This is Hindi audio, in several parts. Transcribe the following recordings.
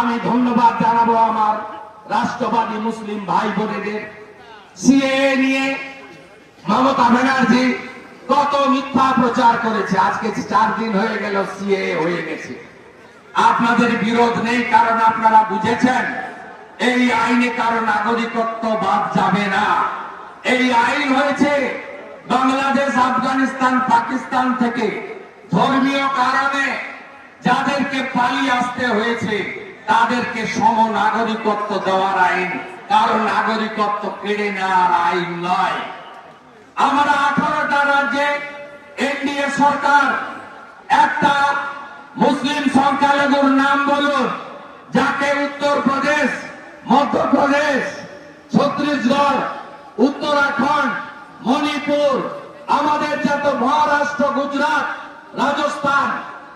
আমি ধন্যবাদ জানাব আমার রাষ্ট্রবাদী মুসলিম ভাই বোনেদের। সিএ নিয়ে মমতা ব্যানার্জি কত মিথ্যা প্রচার করেছে। আজকে চার দিন হয়ে গেল সিএ হয়ে গেছে। আপনাদের বিরোধ নেই, কারণ আপনারা বুঝেছেন, এই আইনে কারও নাগরিকত্ব বাদ যাবে না। এই আইন হয়েছে বাংলাদেশ, আফগানিস্তান, পাকিস্তান থেকে ধর্মীয় কারণে যাদেরকে পালিয়ে আসতে হয়েছে। তাদেরকে সম নাগরিকত্ব দেওয়ার আইন। কারও নাগরিকত্ব কেড়ে নেওয়ার আইন নয়। আমরা আঠারোটা রাজ্যে এনডিএ সরকার, একটা মুসলিম সংখ্যালঘুর নাম বলুন, যাকে উত্তরপ্রদেশ, মধ্যপ্রদেশ, ছত্তিশগড়, উত্তরাখণ্ড, মণিপুর, আমাদের যত মহারাষ্ট্র, গুজরাট, রাজস্থান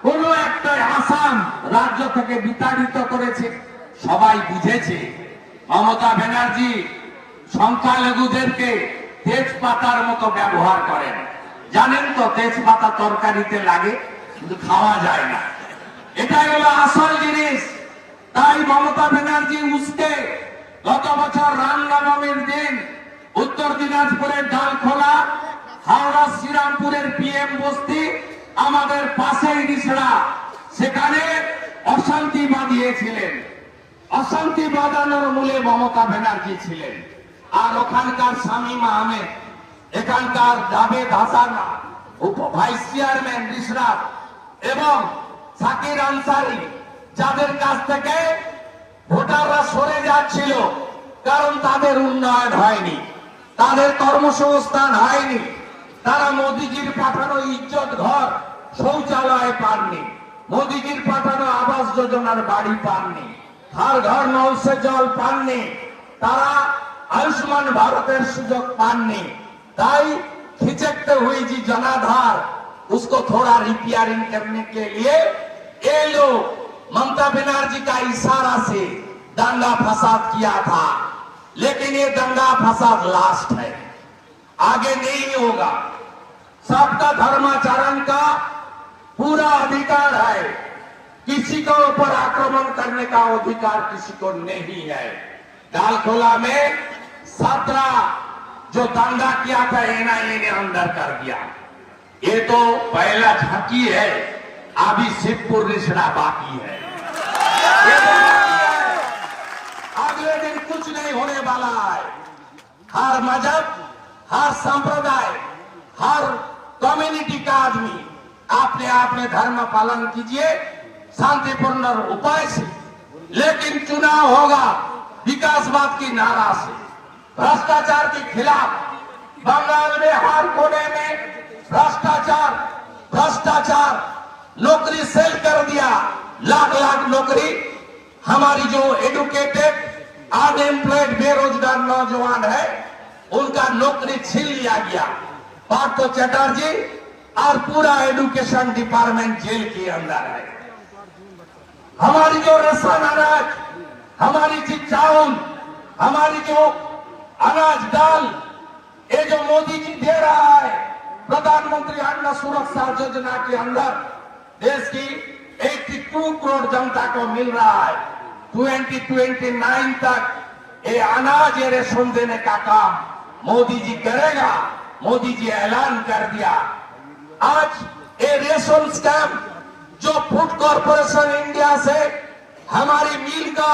কোন একটা আসাম রাজ্য থেকে বিতাড়িত করেছে। সবাই বুঝেছে, মমতা ব্যানার্জি সংখ্যালঘুদেরকে তেজপাতার মতো ব্যবহার করেন। জানেন তো, তেজপাতা তরকারিতে লাগে, কিন্তু খাওয়া যায় না। এটাই হলো আসল জিনিস। তাই মমতা ব্যানার্জি উস্কে গত বছর রামনবমীর দিন উত্তর দিনাজপুরের ডালখোলা, হাওড়া, শ্রীরামপুরের পিএম বস্তি আমাদের পাশেই নিচড়া সেখানে অশান্তি বাঁধিয়েছিলেন। অশান্তি বাঁধানোর মূলে মমতা ব্যানার্জি ছিলেন। আর ওখানকার শামীম আহমেদ এখানকার জাভেদ হাসান ভাইস চেয়ারম্যান রিসরাত এবং সাকির আনসারি, যাদের কাছ থেকে ভোটাররা সরে যাচ্ছিল, কারণ তাদের উন্নয়ন হয়নি, তাদের কর্মসংস্থান হয়নি। তারা মোদিজির পাঠানো ইজ্জত ঘর শৌচালয় পাননি মোদিজির পাঠানো আবাস যোজনার বাড়ি পাননি হার ঘর নল সে জল পাননি তারা आयुष्मान भारतेर सुजोग पाननी ताई खिचकते हुई जी जनाधार उसको थोड़ा रिपेयरिंग करने के लिए ये लोग ममता बनर्जी का इशारा से दंगा फसाद किया था लेकिन ये दंगा फसाद लास्ट है आगे नहीं होगा सबका धर्माचरण का पूरा अधिकार है। किसी को ऊपर आक्रमण करने का अधिकार किसी को नहीं है। डालखोला में सत्रह जो दंगा किया था, एनआईए ने अंदर कर दिया। ये तो पहला झांकी है, अभी शिवपुर है। तो बाकी है। अगले दिन कुछ नहीं होने वाला है। हर मज़हब, हर संप्रदाय हर कम्युनिटी का आदमी अपने धर्म पालन कीजिए, शांतिपूर्ण उपाय से। लेकिन चुनाव होगा विकासवाद की नारा से भ्रष्टाचार के खिलाफ बंगाल में हर कोने में भ्रष्टाचार भ्रष्टाचार, नौकरी सेल कर दिया, लाख लाख नौकरी। हमारी जो एडुकेटेड अनएम्प्लॉयड बेरोजगार नौजवान है, उनका नौकरी छीन लिया गया। पार्थो चटर्जी और पूरा एडुकेशन डिपार्टमेंट जेल के अंदर है हमारी जो रसन अनाज हमारी जी चावल हमारी जो अनाज दाल ये जो मोदी जी दे रहा है प्रधानमंत्री अन्न सुरक्षा योजना के अंदर देश की 82 करोड़ जनता को मिल रहा है 2029 तक ये अनाज ये रेशन देने का काम मोदी जी करेगा मोदी जी ऐलान कर दिया आज ये रेशन स्कैम जो फ़ूड कॉरपोरेशन इंडिया से हमारी मिल का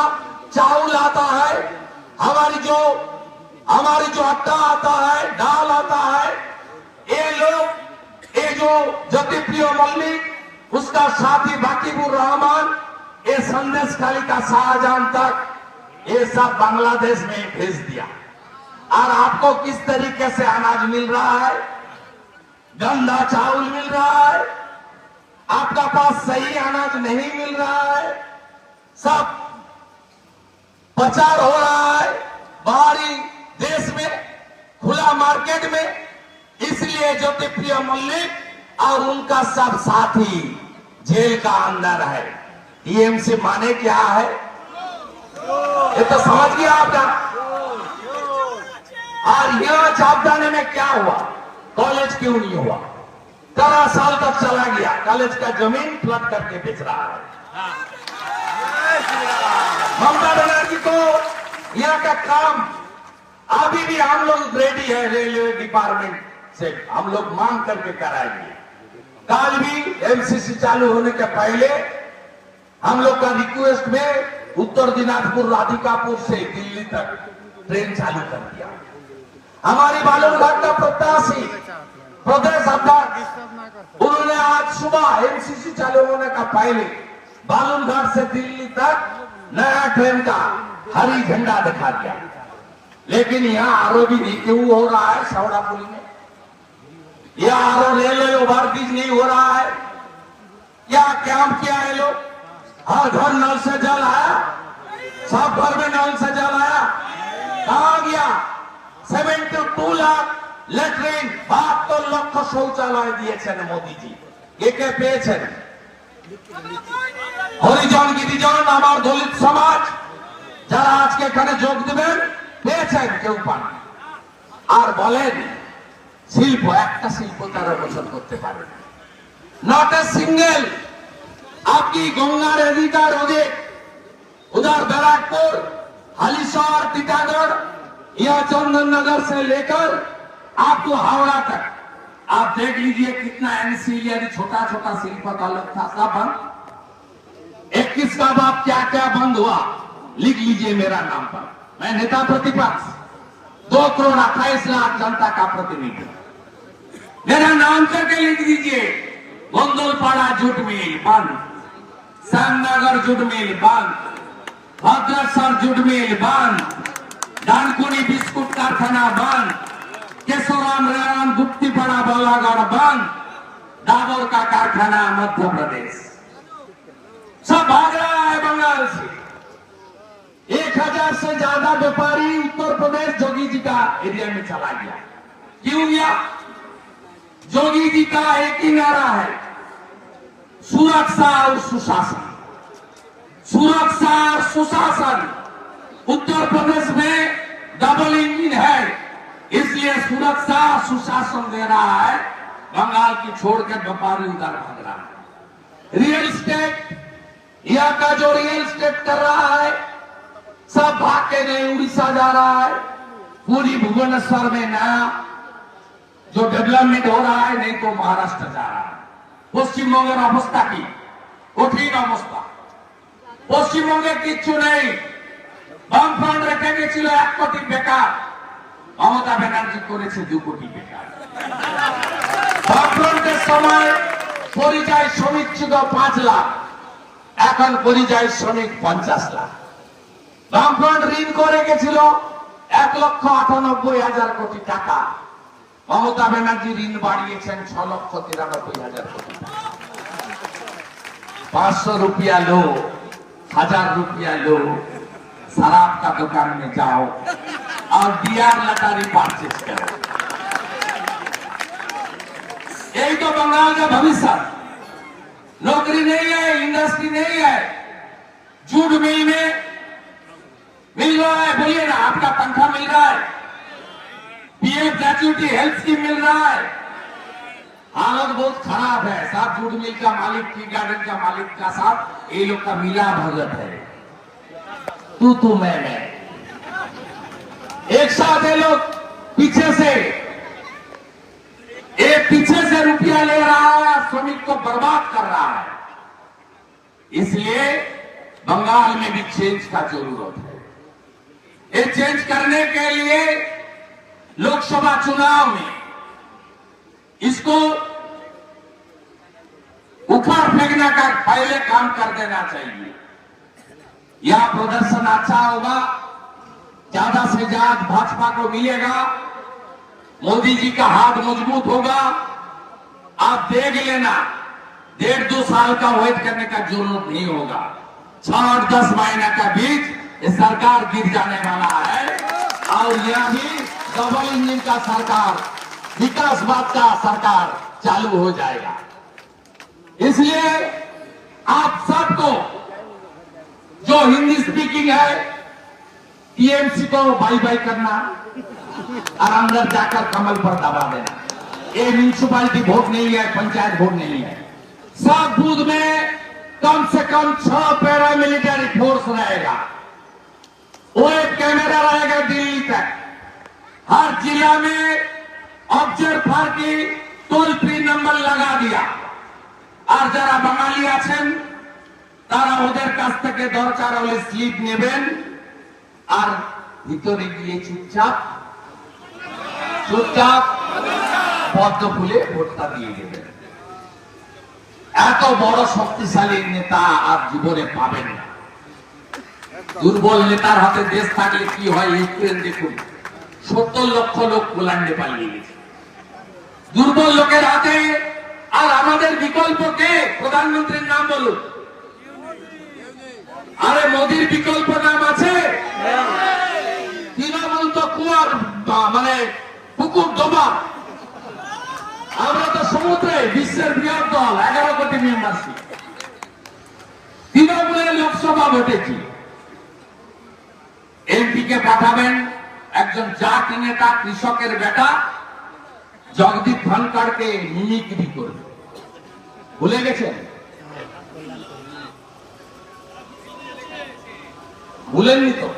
चावल आता है, हमारी जो हमारी जो आटा आता है, दाल आता है, ये लोग, ये जो जतिप्रिय मल्लिक उसका साथी बाकीबुर रहमान, ये संदेश खाली का शाहजहां तक, ये सब बांग्लादेश में भेज दिया। और आपको किस तरीके से अनाज मिल रहा है? गंदा चावल मिल रहा है। आपका पास सही अनाज नहीं मिल रहा है। सब प्रचार हो रहा है। बाहरी देश में, खुला मार्केट में, इसलिए ज्योतिप्रिय मल्लिक और उनका सब साथी जेल का अंदर है। टीएमसी माने क्या है? ये तो समझ गया आपका। और यह चापदाने में क्या हुआ? कॉलेज क्यों नहीं हुआ? तेरह साल तक चला गया। कॉलेज का ज़मीन फ्लट करके बेच रहा है। ममता बनर्जी को यहाँ का काम, अभी भी हम लोग रेडी है रेलवे डिपार्टमेंट से। हम लोग मांग करके कराएँगे। कल भी एमसीसी चालू होने के पहले हम लोग का रिक्वेस्ट में उत्तर दिनाजपुर, राधिकापुर से दिल्ली तक ट्रेन चालू कर दिया। हमारी बालूरघाट का प्रत्याशी प्रदेश अध्यक्ष उन्होंने आज सुबह एमसीसी चालू होने का पहले बालूरघाट से दिल्ली तक नया ट्रेन का हरी झंडा दिखा दिया। लेकिन यहाँ आरोपी नहीं क्यों हो रहा है सवड़ापुरी में? यह आरो रेलवे ओवरब्रिज नहीं हो रहा है। क्या काम किया है लोग। हर घर नल से जल आया। सब घर में नल से जल आया। कहा गया? সেভেন্টি টু লাখ ল্যাট্রিন বাহাত্তর লক্ষ শৌচালয় দিয়েছেন মোদিজি। কে পেয়েছেন? হরিজন, গিরিজন, আমার দলিত সমাজ, যারা আজকে এখানে যোগ দেবেন, পেয়েছেন, কেউ পান আর বলেন, শিল্প, একটা শিল্প তারা বছর করতে পারে নট এ সিঙ্গেল আপনি গঙ্গার এদিকার ওদিক উদার ব্যারাকপুর, হালিশহর, টিটাগড় यह चंदन नगर से लेकर आपको हावड़ा तक। आप देख लीजिए कितना एनसीलियरी छोटा छोटा शिल्प का लोग था सब बंद। इक्कीस का बाप क्या क्या बंद हुआ, लिख लीजिए मेरा नाम पर। मैं नेता प्रतिपक्ष, दो करोड़ अट्ठाईस लाख जनता का प्रतिनिधि। मेरा नाम करके लिख दीजिए, गोंदलपाड़ा जूट मिल बंद, श्यामनगर जूट मिल बंद भद्रेश्वर जूट मिल बंद। डानकुनी बिस्कुट कारखाना बंद केशोराम रेराम गुप्तीपाड़ा बालागढ़ बंद डाबर का कारखाना मध्य प्रदेश सब भाग रहा है बंगाल से एक हजार से ज्यादा व्यापारी उत्तर प्रदेश जोगी जी का एरिया में चला गया क्यों गया जोगी जी का एक ही नारा है सुरक्षा और सुशासन सुरक्षा और सुशासन उत्तर प्रदेश में डबल इंजन है इसलिए सुरक्षा सुशासन दे रहा है बंगाल की छोड़कर व्यापारी उधर भाग रहा है रियल स्टेट यहाँ का जो रियल स्टेट कर रहा है सब भाग के नहीं उड़ीसा जा रहा है पूरी भुवनेश्वर में नया जो डेवलपमेंट हो रहा है नहीं तो महाराष्ट्र जा रहा है পশ্চিমবঙ্গের অবস্থা কি কঠিন অবস্থা পশ্চিমবঙ্গে কিচ্ছু নেই বাম ফ্রন্ট রেখে গেছিল এক কোটি বেকার। মমতা ব্যানার্জি করেছে দু কোটি বেকার। বামফ্রন্টের সময় পরিযায় শ্রমিক ছিল পাঁচ লাখ। এখন পরিযায় শ্রমিক পঞ্চাশ লাখ। বামফ্রন্ট ঋণ করে গেছিল এক লক্ষ আটানব্বই হাজার কোটি টাকা। মমতা ব্যানার্জি ঋণ বাড়িয়েছেন ছ লক্ষ তিরানব্বই হাজার কোটি পাঁচশো রুপিয়া লো হাজার রুপিয়া লো शराब का दुकान में जाओ और डीआर लटारी परचेज करो। यही तो बंगाल का भविष्य। नौकरी नहीं है इंडस्ट्री नहीं है। जूट मिल में मिल रहा है, बोलिए ना, आपका पंखा मिल रहा है। पीएफ ग्रेचुटी हेल्थ स्कीम मिल रहा है। हालत बहुत खराब है साथ जूट मिल का मालिक टी गार्डन का मालिक का साथ ये लोग का मिला भगत है। तू तू मैं मैं। एक साथ ये लोग, पीछे से। एक पीछे से रुपया ले रहा है, श्रमिक को बर्बाद कर रहा है। इसलिए बंगाल में भी चेंज का ज़रूरत है। ये चेंज करने के लिए लोकसभा चुनाव में इसको उखाड़ फेंकने का पहले काम कर देना चाहिए। यह प्रदर्शन अच्छा होगा, ज़्यादा से ज़्यादा भाजपा को मिलेगा, मोदी जी का हाथ मज़बूत होगा। आप देख लेना, डेढ़ दो साल का वेट करने का ज़रूरत नहीं होगा। छह और दस महीने का बीच सरकार गिर जाने वाला है। और यह भी डबल इंजन का सरकार विकासवाद का सरकार चालू हो जाएगा। इसलिए आप सबको जो हिंदी स्पीकिंग है टीएमसी को बाई बाई करना, और अंदर जाकर कमल पर दबा देना। ये म्यूनिसपालिटी वोट नहीं है, पंचायत वोट नहीं है। सब बूथ में कम से कम छह पैरा मिलिटरी फोर्स रहेगा। वो एक कैमरा रहेगा दिल्ली तक। हर जिला में ऑब्जर्वर की टोल फ्री नंबर लगा दिया। और जरा बंगाली आছেন তারা ওদের কাছ থেকে দরকার হলে স্লিপ নেবেন। আর ভিতরে গিয়ে চুপচাপ চুপচাপ পদ্ম ফুলে ভোটটা দিয়ে দেবেন। এত বড় শক্তিশালী নেতা আর জীবনে পাবেন না। দুর্বল নেতার হাতে দেশ থাকলে কি হয় ইউক্রেন দেখুন। সত্তর লক্ষ লোক পোল্যান্ডে পালিয়ে গেছে। দুর্বল লোকের হাতে, আর আমাদের বিকল্প কে প্রধানমন্ত্রীর নাম বলুন। বিকল্প নাম আছে? তৃণমূল তো কুয়ার মানে পুকুর ডোবা আমরা তো সমুদ্রে বিশ্বের বৃহৎ দল, এগারো কোটি মেম্বারশিপ তৃণমূলের লোকসভা কি? এমপি কে পাঠাবেন একজন জাত নেতা, কৃষকের বেটা, জগদীপ ধনকরকে মিমিক্রি করবে। ভুলে গেছেন? ভুলেননি তো?